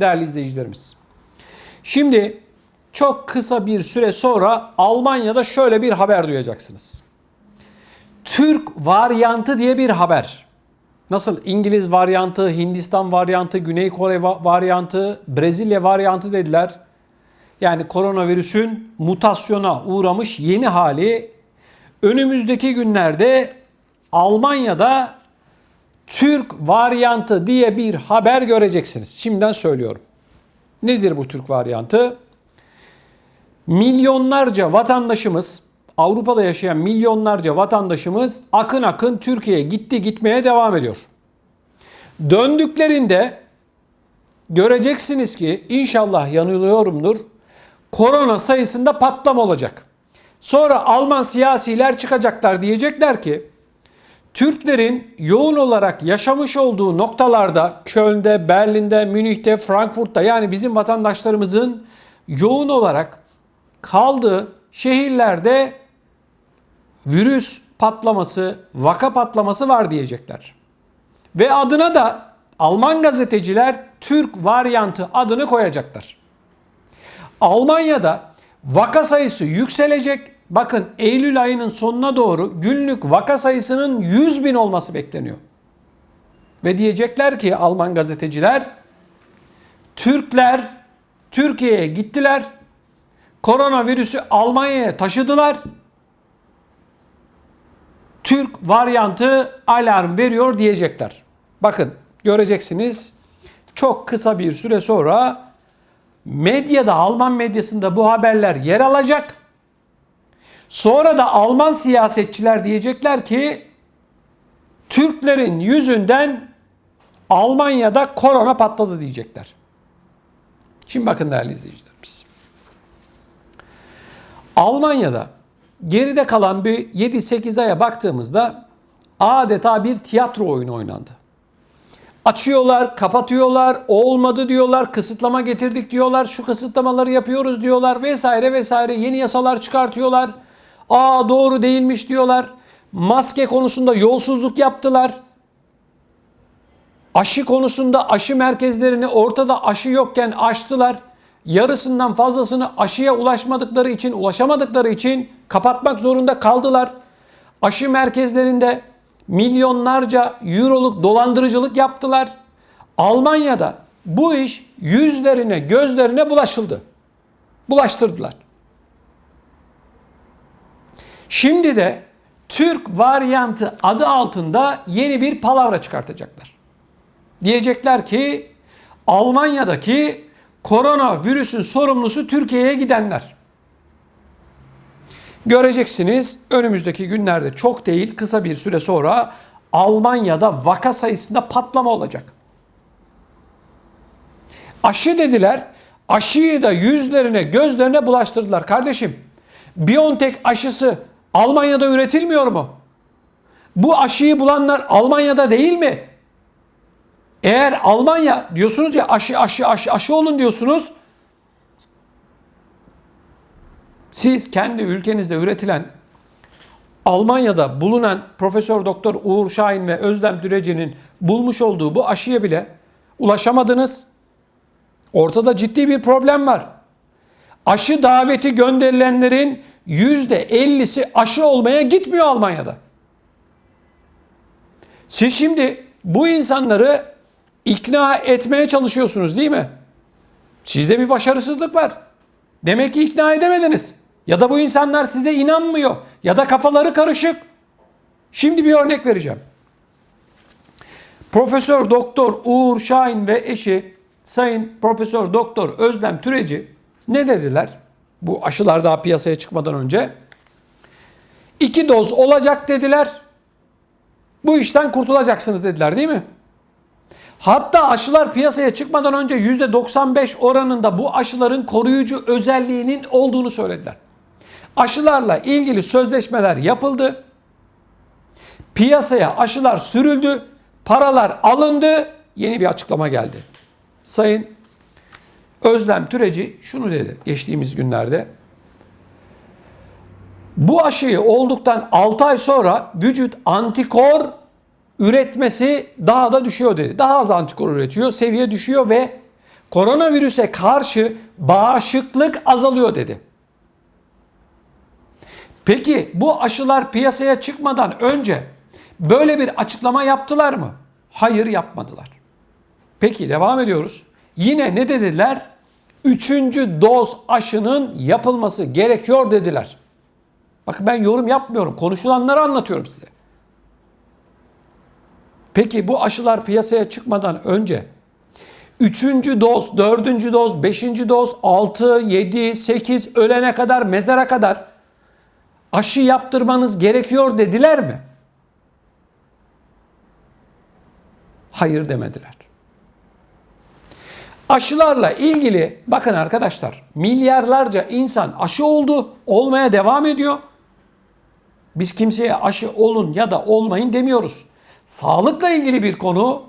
değerli izleyicilerimiz. Şimdi çok kısa bir süre sonra Almanya'da şöyle bir haber duyacaksınız. Türk varyantı diye bir haber. Nasıl İngiliz varyantı, Hindistan varyantı, Güney Kore va- varyantı, Brezilya varyantı dediler. Yani koronavirüsün mutasyona uğramış yeni hali önümüzdeki günlerde Almanya'da Türk varyantı diye bir haber göreceksiniz. Şimdiden söylüyorum. Nedir bu Türk varyantı? Milyonlarca vatandaşımız, Avrupa'da yaşayan milyonlarca vatandaşımız akın akın Türkiye'ye gitti gitmeye devam ediyor. Döndüklerinde göreceksiniz ki inşallah yanılıyorumdur. Korona sayısında patlama olacak. Sonra Alman siyasiler çıkacaklar diyecekler ki Türklerin yoğun olarak yaşamış olduğu noktalarda Köln'de, Berlin'de, Münih'te, Frankfurt'ta yani bizim vatandaşlarımızın yoğun olarak kaldığı şehirlerde virüs patlaması, vaka patlaması var diyecekler. Ve adına da Alman gazeteciler Türk varyantı adını koyacaklar. Almanya'da vaka sayısı yükselecek. Bakın Eylül ayının sonuna doğru günlük vaka sayısının 100 bin olması bekleniyor. Ve diyecekler ki Alman gazeteciler Türkler Türkiye'ye gittiler. Koronavirüsü Almanya'ya taşıdılar. Türk varyantı alarm veriyor diyecekler. Bakın göreceksiniz çok kısa bir süre sonra medyada Alman medyasında bu haberler yer alacak. Sonra da Alman siyasetçiler diyecekler ki Türklerin yüzünden Almanya'da korona patladı diyecekler. Şimdi bakın değerli izleyicilerimiz. Almanya'da geride kalan bir 7-8 aya baktığımızda adeta bir tiyatro oyunu oynandı. Açıyorlar, kapatıyorlar, olmadı diyorlar, kısıtlama getirdik diyorlar, şu kısıtlamaları yapıyoruz diyorlar vesaire vesaire yeni yasalar çıkartıyorlar. Aa doğru değilmiş diyorlar. Maske konusunda yolsuzluk yaptılar. Aşı konusunda aşı merkezlerini ortada aşı yokken açtılar. Yarısından fazlasını aşıya ulaşmadıkları için, ulaşamadıkları için kapatmak zorunda kaldılar. Aşı merkezlerinde milyonlarca euroluk dolandırıcılık yaptılar. Almanya'da bu iş yüzlerine, gözlerine bulaşıldı. Bulaştırdılar. Şimdi de Türk varyantı adı altında yeni bir palavra çıkartacaklar. Diyecekler ki Almanya'daki koronavirüsün sorumlusu Türkiye'ye gidenler. Göreceksiniz önümüzdeki günlerde çok değil kısa bir süre sonra Almanya'da vaka sayısında patlama olacak. Aşı dediler. Aşıyı da yüzlerine gözlerine bulaştırdılar. Kardeşim BioNTech aşısı Almanya'da üretilmiyor mu? Bu aşıyı bulanlar Almanya'da değil mi? Eğer Almanya diyorsunuz ya aşı aşı aşı aşı olun diyorsunuz. Siz kendi ülkenizde üretilen Almanya'da bulunan Profesör Doktor Uğur Şahin ve Özlem Düreci'nin bulmuş olduğu bu aşıya bile ulaşamadınız. Ortada ciddi bir problem var. Aşı daveti gönderilenlerin %50'si aşı olmaya gitmiyor Almanya'da. Siz şimdi bu insanları ikna etmeye çalışıyorsunuz değil mi? Sizde bir başarısızlık var. Demek ki ikna edemediniz. Ya da bu insanlar size inanmıyor. Ya da kafaları karışık. Şimdi bir örnek vereceğim. Profesör Doktor Uğur Şahin ve eşi Sayın Profesör Doktor Özlem Türeci ne dediler? Bu aşılar daha piyasaya çıkmadan önce. İki doz olacak dediler. Bu işten kurtulacaksınız dediler değil mi? Hatta aşılar piyasaya çıkmadan önce %95 oranında bu aşıların koruyucu özelliğinin olduğunu söylediler. Aşılarla ilgili sözleşmeler yapıldı. Piyasaya aşılar sürüldü. Paralar alındı. Yeni bir açıklama geldi. Sayın Özlem Türeci şunu dedi geçtiğimiz günlerde. Bu aşıyı olduktan 6 ay sonra vücut antikor üretmesi daha da düşüyor dedi. Daha az antikor üretiyor, seviye düşüyor ve koronavirüse karşı bağışıklık azalıyor dedi. Peki bu aşılar piyasaya çıkmadan önce böyle bir açıklama yaptılar mı? Hayır yapmadılar. Peki devam ediyoruz. Yine ne dediler? Üçüncü doz aşının yapılması gerekiyor dediler. Bakın ben yorum yapmıyorum. Konuşulanları anlatıyorum size. Peki bu aşılar piyasaya çıkmadan önce üçüncü doz, dördüncü doz, beşinci doz, altı, yedi, sekiz ölene kadar, mezara kadar aşı yaptırmanız gerekiyor dediler mi? Hayır demediler. Aşılarla ilgili bakın arkadaşlar milyarlarca insan aşı oldu, olmaya devam ediyor. Biz kimseye aşı olun ya da olmayın demiyoruz. Sağlıkla ilgili bir konu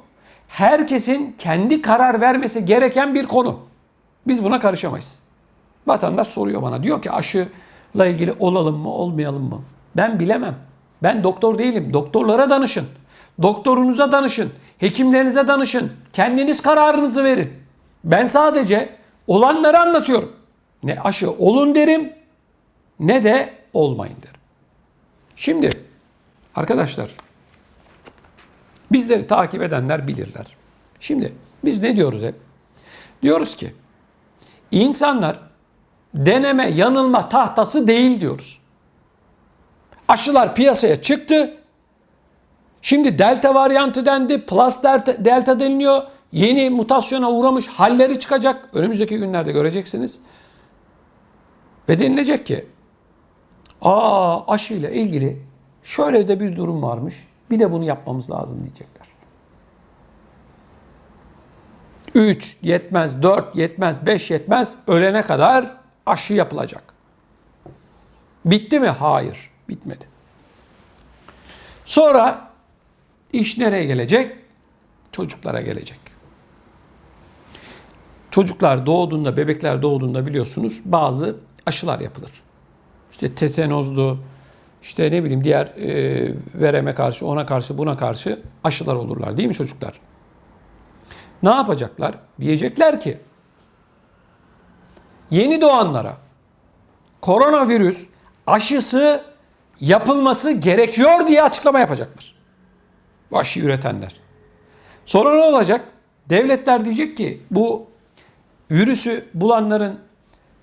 herkesin kendi karar vermesi gereken bir konu. Biz buna karışamayız. Vatandaş soruyor bana diyor ki aşıyla ilgili olalım mı olmayalım mı? Ben bilemem. Ben doktor değilim. Doktorlara danışın. Doktorunuza danışın. Hekimlerinize danışın. Kendiniz kararınızı verin. Ben sadece olanları anlatıyorum. Ne aşı olun derim ne de olmayın derim. Şimdi arkadaşlar bizleri takip edenler bilirler. Şimdi biz ne diyoruz hep? Diyoruz ki insanlar deneme yanılma tahtası değil diyoruz. Aşılar piyasaya çıktı. Şimdi delta varyantı dendi, plus delta, delta deniliyor. Yeni mutasyona uğramış halleri çıkacak. Önümüzdeki günlerde göreceksiniz. Ve denilecek ki aa aşıyla ilgili şöyle de bir durum varmış. Bir de bunu yapmamız lazım diyecekler. 3 yetmez, 4 yetmez, 5 yetmez. Ölene kadar aşı yapılacak. Bitti mi? Hayır, bitmedi. Sonra iş nereye gelecek? Çocuklara gelecek. Çocuklar doğduğunda, bebekler doğduğunda biliyorsunuz bazı aşılar yapılır. İşte tetanozlu, işte ne bileyim diğer e, vereme karşı, ona karşı, buna karşı aşılar olurlar değil mi çocuklar? Ne yapacaklar? Diyecekler ki yeni doğanlara koronavirüs aşısı yapılması gerekiyor diye açıklama yapacaklar. Bu aşı üretenler. Sonra ne olacak? Devletler diyecek ki bu virüsü bulanların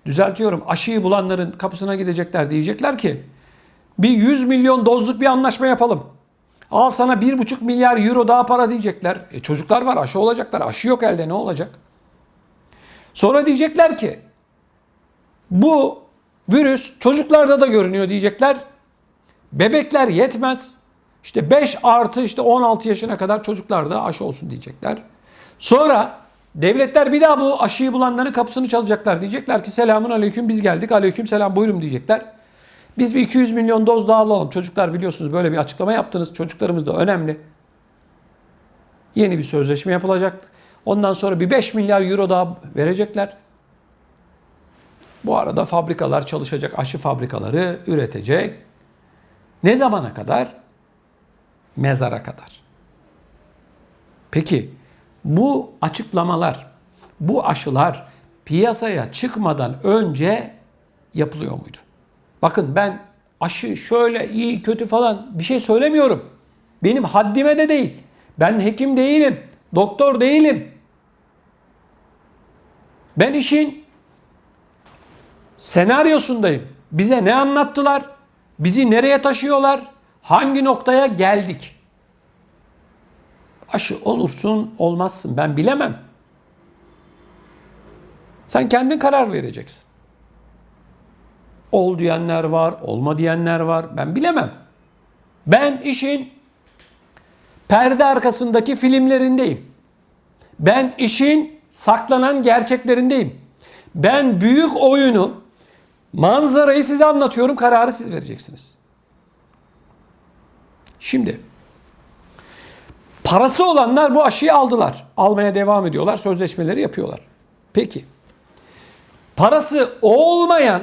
düzeltiyorum aşıyı bulanların kapısına gidecekler diyecekler ki bir 100 milyon dozluk bir anlaşma yapalım. Al sana 1,5 milyar euro daha para diyecekler. E çocuklar var aşı olacaklar. Aşı yok elde ne olacak? Sonra diyecekler ki bu virüs çocuklarda da görünüyor diyecekler. Bebekler yetmez. İşte 5 artı işte 16 yaşına kadar çocuklarda aşı olsun diyecekler. Sonra devletler bir daha bu aşıyı bulanların kapısını çalacaklar. Diyecekler ki selamun aleyküm biz geldik. Aleyküm selam buyurun diyecekler. Biz bir 200 milyon doz daha alalım. Çocuklar biliyorsunuz böyle bir açıklama yaptınız. Çocuklarımız da önemli. Yeni bir sözleşme yapılacak. Ondan sonra bir 5 milyar euro daha verecekler. Bu arada fabrikalar çalışacak, aşı fabrikaları üretecek. Ne zamana kadar? Mezara kadar. Peki bu açıklamalar, bu aşılar piyasaya çıkmadan önce yapılıyor muydu? Bakın ben aşı şöyle iyi kötü falan bir şey söylemiyorum. Benim haddime de değil. Ben hekim değilim. Doktor değilim. Ben işin senaryosundayım. Bize ne anlattılar? Bizi nereye taşıyorlar? Hangi noktaya geldik? Aşı olursun, olmazsın. Ben bilemem. Sen kendin karar vereceksin. Ol diyenler var, olma diyenler var. Ben bilemem. Ben işin perde arkasındaki filmlerindeyim. Ben işin saklanan gerçeklerindeyim. Ben büyük oyunu, manzarayı size anlatıyorum, kararı siz vereceksiniz. Şimdi parası olanlar bu aşıyı aldılar. Almaya devam ediyorlar, sözleşmeleri yapıyorlar. Peki. Parası olmayan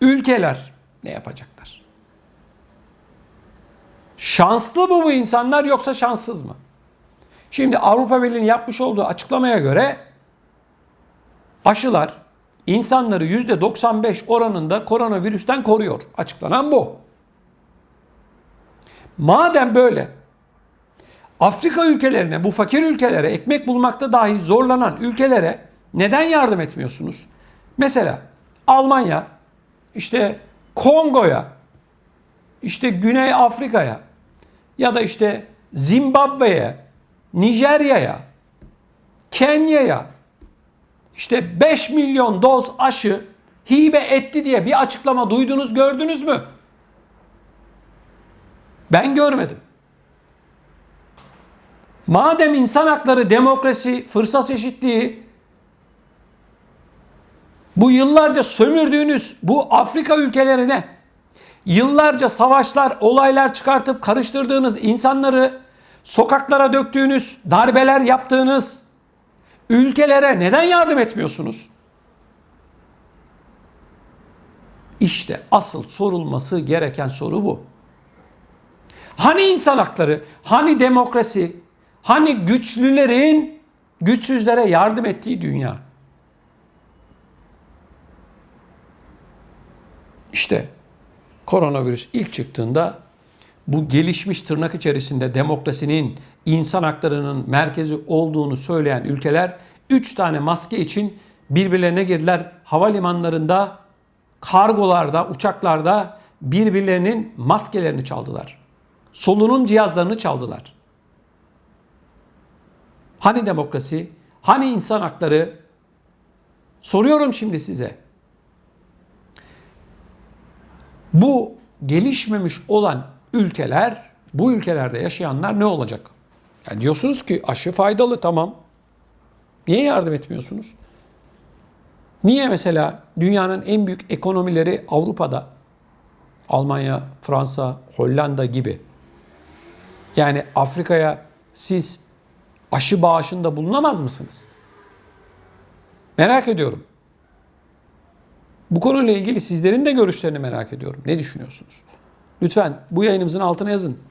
ülkeler ne yapacaklar? Şanslı mı bu insanlar yoksa şanssız mı? Şimdi Avrupa Birliği'nin yapmış olduğu açıklamaya göre aşılar insanları %95 oranında koronavirüsten koruyor. Açıklanan bu. Madem böyle Afrika ülkelerine, bu fakir ülkelere, ekmek bulmakta dahi zorlanan ülkelere neden yardım etmiyorsunuz? Mesela Almanya, işte Kongo'ya, işte Güney Afrika'ya ya da işte Zimbabwe'ye, Nijerya'ya, Kenya'ya işte 5 milyon doz aşı hibe etti diye bir açıklama duydunuz, gördünüz mü? Ben görmedim. Madem insan hakları, demokrasi, fırsat eşitliği bu yıllarca sömürdüğünüz bu Afrika ülkelerine yıllarca savaşlar, olaylar çıkartıp karıştırdığınız insanları sokaklara döktüğünüz, darbeler yaptığınız ülkelere neden yardım etmiyorsunuz? İşte asıl sorulması gereken soru bu. Hani insan hakları, hani demokrasi, hani güçlülerin güçsüzlere yardım ettiği dünya? İşte koronavirüs ilk çıktığında bu gelişmiş tırnak içerisinde demokrasinin, insan haklarının merkezi olduğunu söyleyen ülkeler 3 tane maske için birbirlerine girdiler. Havalimanlarında, kargolarda, uçaklarda birbirlerinin maskelerini çaldılar. Solunum cihazlarını çaldılar. Hani demokrasi, hani insan hakları? Soruyorum şimdi size. Bu gelişmemiş olan ülkeler, bu ülkelerde yaşayanlar ne olacak? Yani diyorsunuz ki aşı faydalı tamam. Niye yardım etmiyorsunuz? Niye mesela dünyanın en büyük ekonomileri Avrupa'da, Almanya, Fransa, Hollanda gibi. Yani Afrika'ya siz aşı bağışında bulunamaz mısınız? Merak ediyorum. Bu konuyla ilgili sizlerin de görüşlerini merak ediyorum. Ne düşünüyorsunuz? Lütfen bu yayınımızın altına yazın.